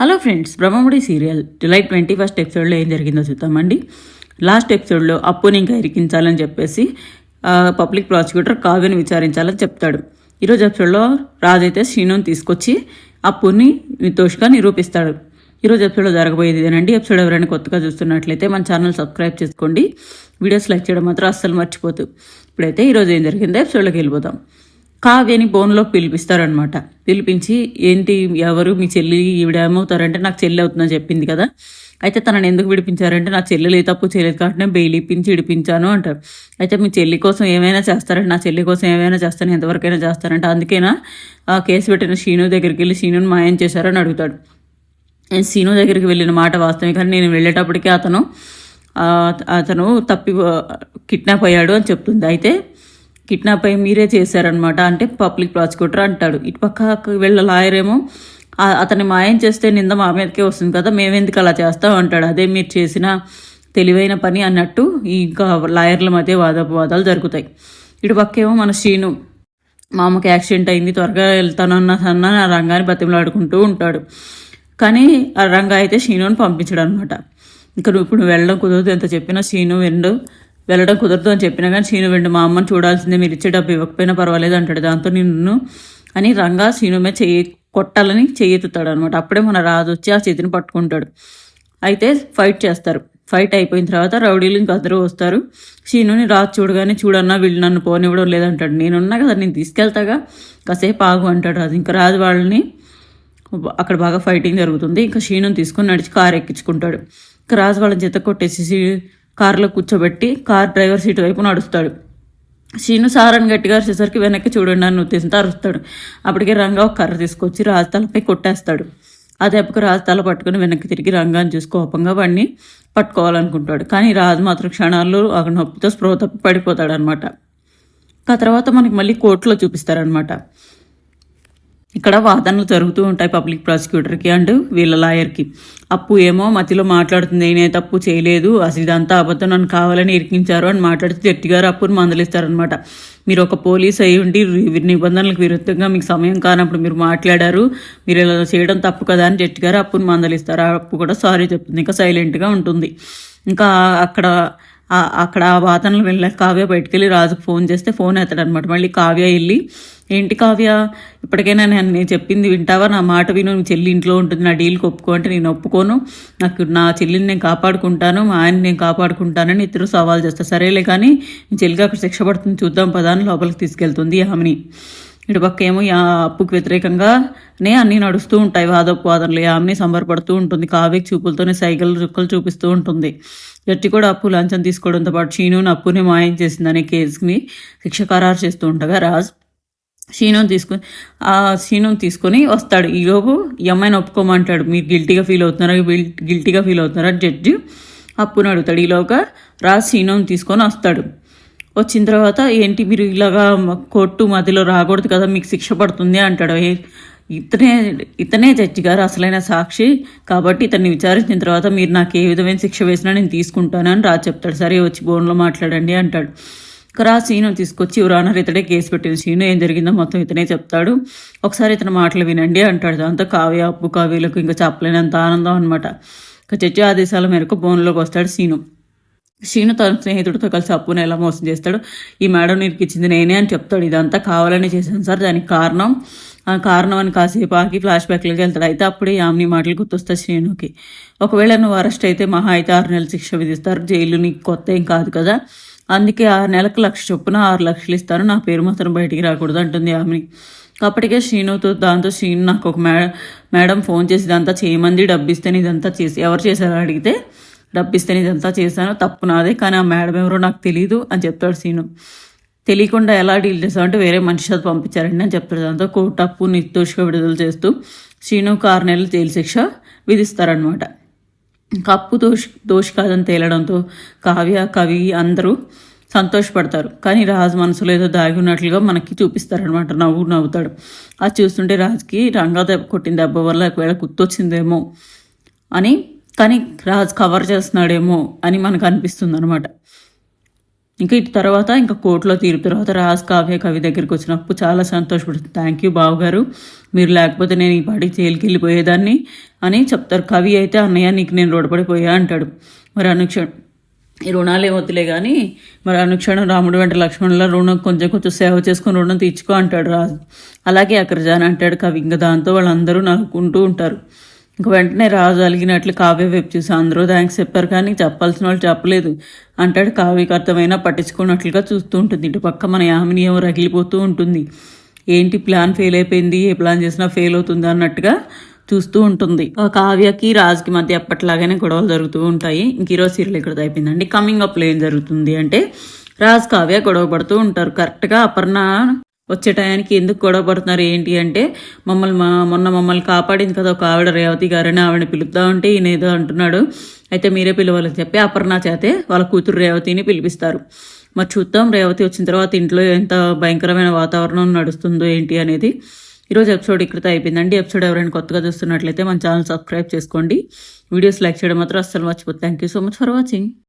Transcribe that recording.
Hello friends Brahmamudi serial. July twenty first ఎపిసోడ్లో ఏం జరిగిందో చూద్దామండి లాస్ట్ ఎపిసోడ్లో అప్పుని ఇంకా ఇరికించాలని చెప్పేసి పబ్లిక్ ప్రాసిక్యూటర్ కావ్యను విచారించాలని చెప్తాడు. ఈరోజు ఎపిసోడ్లో రాజు అయితే శ్రీనుని తీసుకొచ్చి అప్పుని నిర్దోషిగా నిరూపిస్తాడు. ఈరోజు ఎపిసోడ్లో జరగబోయేది ఇదేనండి. ఎపిసోడ్ ఎవరైనా కొత్తగా చూస్తున్నట్లయితే మన ఛానల్ సబ్స్క్రైబ్ చేసుకోండి. వీడియోస్ లైక్ చేయడం మాత్రం అస్సలు మర్చిపోతూ. ఇప్పుడైతే ఈరోజు ఏం జరిగిందో ఎపిసోడ్లోకి వెళ్ళిపోదాం. కావ్యని బోన్లో పిలిపిస్తారనమాట. పిలిపించి ఏంటి ఎవరు మీ చెల్లి ఈవిడ ఏమవుతారంటే నాకు చెల్లి అవుతుందని చెప్పింది కదా. అయితే తనని ఎందుకు విడిపించారంటే నా చెల్లెలు ఏ తప్పు చేయలేదు కాబట్టి నేను బెయిల్ ఇప్పించి విడిపించాను అంటారు. అయితే మీ చెల్లి కోసం ఏమైనా చేస్తారంటే నా చెల్లి కోసం ఏమైనా చేస్తాను ఎంతవరకైనా చేస్తారంటే అందుకేనా ఆ కేసు పెట్టిన శ్రీను దగ్గరికి వెళ్ళి శ్రీనుని మాయం చేశారని అడుగుతాడు. నేను సీను దగ్గరికి వెళ్ళిన మాట వాస్తవం కానీ నేను వెళ్ళేటప్పటికే అతను అతను తప్పి కిడ్నాప్ అయ్యాడు అని చెప్తుంది. అయితే కిడ్నాప్ అయ్యి మీరే చేశారనమాట అంటే పబ్లిక్ ప్రాసిక్యూటర్ అంటాడు. ఇటు పక్కకు వెళ్ళ లాయర్ ఏమో అతన్ని మాయం చేస్తే నింద మా మీదకే వస్తుంది కదా మేమెందుకు అలా చేస్తాం? అంటాడు. అదే మీరు చేసిన తెలివైన పని అన్నట్టు ఇంకా లాయర్ల మధ్య వాదోపవాదాలు జరుగుతాయి. ఇటు పక్కేమో మన శ్రీను మామకి యాక్సిడెంట్ అయింది త్వరగా వెళ్తానన్న సన్న ఆ రంగాన్ని బతిమలాడుకుంటూ ఉంటాడు. కానీ ఆ రంగా అయితే శ్రీనుని పంపించడు అనమాట ఇంకా నువ్వు ఇప్పుడు వెళ్ళడం కుదరదు ఎంత చెప్పినా శ్రీను వెండు వెళ్ళడం కుదరదు అని చెప్పినా కానీ శీను వెండు మా అమ్మని చూడాల్సిందే మీరు ఇచ్చే డబ్బు ఇవ్వకపోయినా పర్వాలేదు అంటాడు. దాంతో నిన్ను అని రంగా శీను మీద చేయి కొట్టాలని చేయెత్తుతాడు అనమాట అప్పుడే మన రాజు వచ్చి ఆ చేతిని పట్టుకుంటాడు. అయితే ఫైట్ చేస్తారు. ఫైట్ అయిపోయిన తర్వాత రౌడీలు ఇంక అందరూ వస్తారు. శీనుని రాజు చూడగానే చూడన్నా వీళ్ళు నన్ను పోనివ్వడం లేదంటాడు. నేనున్నా కదా నేను తీసుకెళ్తాగా కాసేపు ఆగు అంటాడు రాజు. ఇంకా రాజు వాళ్ళని అక్కడ బాగా ఫైటింగ్ జరుగుతుంది. ఇంకా శీనుని తీసుకొని నడిచి కారు ఎక్కించుకుంటాడు. ఇంకా రాజు వాళ్ళని చేత కొట్టేసి కారులో కూర్చోబెట్టి కార్ డ్రైవర్ సీటు వైపు నడుస్తాడు. శ్రీను సారని గట్టిగా అరిచేసరికి వెనక్కి చూడండి అని ఉద్దేశంతో అరుస్తాడు. అప్పటికే రంగా ఒక కర్ర తీసుకొచ్చి రాజు తలపై కొట్టేస్తాడు. ఆ దెబ్బకు రాజు తల పట్టుకుని వెనక్కి తిరిగి రంగాన్ని చూసి కోపంగా వాడిని పట్టుకోవాలనుకుంటాడు. కానీ రాజు మాత్రం క్షణాల్లో ఆ నొప్పితో స్పృహ తప్పి పడిపోతాడనమాట ఆ తర్వాత మనకి మళ్ళీ కోర్టులో చూపిస్తారనమాట ఇక్కడ వాదనలు జరుగుతూ ఉంటాయి పబ్లిక్ ప్రాసిక్యూటర్కి అండ్ వీళ్ళ లాయర్కి. అప్పు ఏమో మధ్యలో మాట్లాడుతుంది నేనే తప్పు చేయలేదు అసలు ఇదంతా అబద్ధం నన్ను కావాలని ఇరికించారు అని మాట్లాడితే జట్టి గారు అప్పును మందలిస్తారనమాట మీరు ఒక పోలీస్ అయి ఉండి నిబంధనలకు విరుద్ధంగా మీకు సమయం కానప్పుడు మీరు మాట్లాడారు మీరు ఇలా చేయడం తప్పు కదా అని జట్టి గారు అప్పును మందలిస్తారు. ఆ అప్పు కూడా సారీ చెప్తుంది ఇంకా సైలెంట్గా ఉంటుంది. ఇంకా అక్కడ అక్కడ ఆ వాదనలు వెళ్ళాక కావ్య బయటికి వెళ్ళి రాజుకు ఫోన్ చేస్తే ఫోన్ ఎత్తాడనమాట మళ్ళీ కావ్య వెళ్ళి ఏంటి కావ్య ఇప్పటికైనా నేను నేను చెప్పింది వింటావా? నా మాట విను నీ చెల్లి ఇంట్లో ఉంటుంది నా డీల్కి ఒప్పుకో అంటే నేను ఒప్పుకోను. నాకు నా చెల్లిని నేను కాపాడుకుంటాను మా ఆయన నేను కాపాడుకుంటానని ఇద్దరు సవాల్ చేస్తా సరేలే కానీ నీ అక్కడ శిక్ష పడుతుంది చూద్దాం పదా అని లోపలికి తీసుకెళ్తుంది ఆమెని. ఇటు పక్క ఏమో ఈ అప్పుకి అప్పుకు వ్యతిరేకంగానే అన్నీ నడుస్తూ ఉంటాయి వాదోపవాదనలు. ఆమెని సంబరపడుతూ ఉంటుంది కావ్యకి చూపులతోనే సైకిల్ చుక్కలు చూపిస్తూ ఉంటుంది. జడ్జి కూడా అప్పు లంచం తీసుకోవడంతో పాటు షీనుని అప్పుని మాయం చేసిందనే కేసుని శిక్ష ఖరారు చేస్తూ ఉండగా రాజ్. షీనుని తీసుకొని ఆ షీనుని తీసుకొని వస్తాడు. ఈలోపు ఈ అమ్మాయిని ఒప్పుకోమంటాడు. మీరు గిల్టీగా ఫీల్ అవుతున్నారా? గిల్టీగా ఫీల్ అవుతున్నారా? జడ్జి అప్పుని అడుగుతాడు. ఈలోగా రాజ్ షీనుని తీసుకొని వస్తాడు. వచ్చిన తర్వాత ఏంటి మీరు ఇలాగా కోర్టు మధ్యలో రాకూడదు కదా మీకు శిక్ష పడుతుంది అంటాడు. ఇతనే ఇతనే జడ్జి గారు అసలైన సాక్షి. కాబట్టి ఇతన్ని విచారించిన తర్వాత మీరు నాకు ఏ విధమైన శిక్ష వేసినా నేను తీసుకుంటాను అని రాజు చెప్తాడు. సరే వచ్చి బోన్లో మాట్లాడండి అంటాడు. ఇక రా సీను తీసుకొచ్చి యువరానర్ ఇతడే కేసు పెట్టిన సీను. ఏం జరిగిందో మొత్తం ఇతనే చెప్తాడు. ఒకసారి ఇతని మాటలు వినండి అంటాడు. దాంతో కావ్య అప్పు కావ్యలకు ఇంకా చెప్పలేనంత ఆనందం అనమాట ఇక జడ్జి ఆదేశాల మేరకు బోన్లోకి వస్తాడు సీను. శ్రీను తన స్నేహితుడితో కలిసి అప్పుని ఎలా మోసం చేస్తాడు? ఈ మేడం నీకు ఇచ్చింది నేనే అని చెప్తాడు. ఇదంతా కావాలని చేశాను సార్. దానికి కారణం ఆ కారణం అని కాసేపు ఆకి ఫ్లాష్ బ్యాక్లోకి వెళ్తాడు. అయితే అప్పుడే యామిని మాటలు గుర్తొస్తాయి శ్రీనుకి. ఒకవేళ నువ్వు అరెస్ట్ అయితే మహా అయితే ఆరు నెలల శిక్ష విధిస్తారు. జైలు నీకు కొత్త ఏం కాదు కదా? అందుకే ఆరు నెలకు లక్ష చొప్పున ఆరు లక్షలు ఇస్తాను. నా పేరు మాత్రం బయటికి రాకూడదు అంటుంది ఆమెని అప్పటికే శ్రీనుతో దాంతో శ్రీను నాకు ఒక మేడం మేడం ఫోన్ చేసి ఇదంతా చేయమంది డబ్బు ఇస్తేనే ఇదంతా చేసి ఎవరు చేశారో అడిగితే డబ్బిస్తే నేను ఇదంతా చేశాను తప్పు నాదే కానీ ఆ మేడం ఎవరో నాకు తెలియదు అని చెప్తాడు సీను. తెలియకుండా ఎలా డీల్ చేస్తామంటే వేరే మనిషి అది పంపించారండి అని చెప్తాడు దాంతో కోర్టు అప్పు నిర్దోషిగా విడుదల చేస్తూ శ్రీను ఆరు నెలలు జైలు శిక్ష విధిస్తారనమాట కప్పు అప్పు దోషి దోషి కాదని తేలడంతో కావ్య కవి అందరూ సంతోషపడతారు. కానీ రాజు మనసులో ఏదో దాగి ఉన్నట్లుగా మనకి చూపిస్తారనమాట నవ్వు నవ్వుతాడు. అది చూస్తుంటే రాజుకి రంగా దెబ్బ కొట్టిన దెబ్బ వల్ల ఒకవేళ గుర్తొచ్చిందేమో అని కానీ రాజు కవర్ చేస్తున్నాడేమో అని మనకు అనిపిస్తుంది అనమాట ఇంకా ఇటు తర్వాత ఇంకా కోర్టులో తీర్పు తర్వాత రాజ్ కావ్య కవి దగ్గరికి వచ్చినప్పుడు చాలా సంతోషపడుతుంది. థ్యాంక్ యూ బావగారు. మీరు లేకపోతే నేను ఈ పాటికి జైలుకి వెళ్ళిపోయేదాన్ని అని చెప్తారు. కవి అయితే అన్నయ్య నీకు నేను రుణపడిపోయా అంటాడు. మరి అనుక్షణం ఈ రుణాలు వద్దులే కానీ మరి అనుక్షణం రాముడు వెంట లక్ష్మణుల రుణం కొంచెం కొంచెం సేవ చేసుకుని రుణం తీర్చుకో అంటాడు రాజు. అలాగే అగ్రజాన్ అంటాడు కవి ఇంకా దాంతో వాళ్ళందరూ నవ్వుకుంటూ ఉంటారు. ఇంక వెంటనే రాజు అలిగినట్లు కావ్య వైపు చూసి అందరూ థ్యాంక్స్ చెప్పారు కానీ చెప్పాల్సిన వాళ్ళు చెప్పలేదు. అంటాడు కావ్యకు అర్థమైనా పట్టించుకున్నట్లుగా చూస్తూ ఉంటుంది. ఇటు పక్క మన యామిని ఏమో రగిలిపోతూ ఉంటుంది. ఏంటి ప్లాన్ ఫెయిల్ అయిపోయింది? ఏ ప్లాన్ చేసినా ఫెయిల్ అవుతుంది అన్నట్టుగా చూస్తూ ఉంటుంది. కావ్యకి రాజుకి మధ్య ఎప్పటిలాగానే గొడవలు జరుగుతూ ఉంటాయి. ఇంక ఈరోజు సీరియల్ ఇక్కడ అయిపోయిందండి. కమింగ్ అప్లో ఏం జరుగుతుంది అంటే రాజు కావ్య గొడవ పడుతూ ఉంటారు. కరెక్ట్గా అపర్ణ వచ్చే టయానికి ఎందుకు గొడవ పడుతున్నారు ఏంటి అంటే మమ్మల్ని మా మొన్న మమ్మల్ని కాపాడింది కదా ఒక ఆవిడ రేవతి గారని ఆవిడని పిలుద్దాం ఉంటే ఈయన ఏదో అంటున్నాడు. అయితే మీరే పిలవాలని చెప్పి అపర్ణ చేతే వాళ్ళ కూతురు రేవతిని పిలిపిస్తారు. మరి చూద్దాం రేవతి వచ్చిన తర్వాత ఇంట్లో ఎంత భయంకరమైన వాతావరణం నడుస్తుందో ఏంటి అనేది. ఈరోజు ఎపిసోడ్ ఇక్కడితో అయిపోయిందండి. ఎపిసోడ్ ఎవరైనా కొత్తగా చూస్తున్నట్లయితే మన ఛానల్ సబ్స్క్రైబ్ చేసుకోండి. వీడియోస్ లైక్ చేయడం మాత్రం అస్సలు మర్చిపోతుంది thank you so much for watching